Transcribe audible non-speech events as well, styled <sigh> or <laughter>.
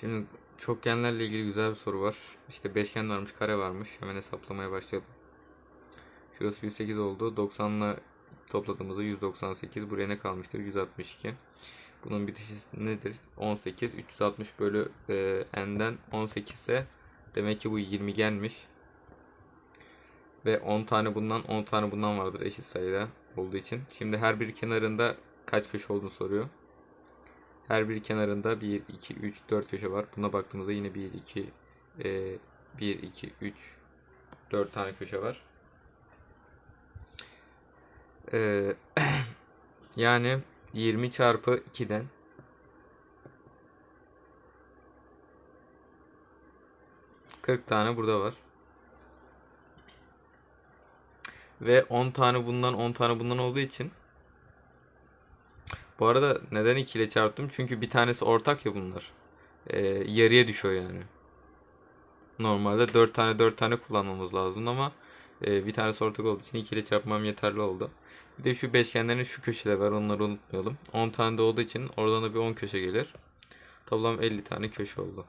Şimdi çokgenlerle ilgili güzel bir soru var. İşte beşgen varmış, kare varmış. Hemen hesaplamaya başlayalım. Şurası 108 oldu. 90 ile topladığımızda 198. Buraya ne kalmıştır? 162. Bunun bitişi nedir? 18. 360 bölü e, n'den 18 ise demek ki bu 20 gelmiş. Ve 10 tane bundan 10 tane bundan vardır eşit sayıda olduğu için. Şimdi her bir kenarında kaç köşe olduğunu soruyor. Her bir kenarında 1, 2, 3, 4 köşe var. Buna baktığımızda yine 1, 2, e, 1, 2, 3, 4 tane köşe var. E, <clears throat> yani 20 çarpı 2'den Kırk tane burada var. Ve 10 tane bundan 10 tane bundan olduğu için bu arada neden 2 ile çarptım? Çünkü bir tanesi ortak ya bunlar. Ee, yarıya düşüyor yani. Normalde 4 tane 4 tane kullanmamız lazım ama e, bir tanesi ortak olduğu için 2 ile çarpmam yeterli oldu. Bir de şu beşgenlerin şu köşeleri var onları unutmayalım. 10 tane de olduğu için oradan da bir 10 köşe gelir. Toplam 50 tane köşe oldu.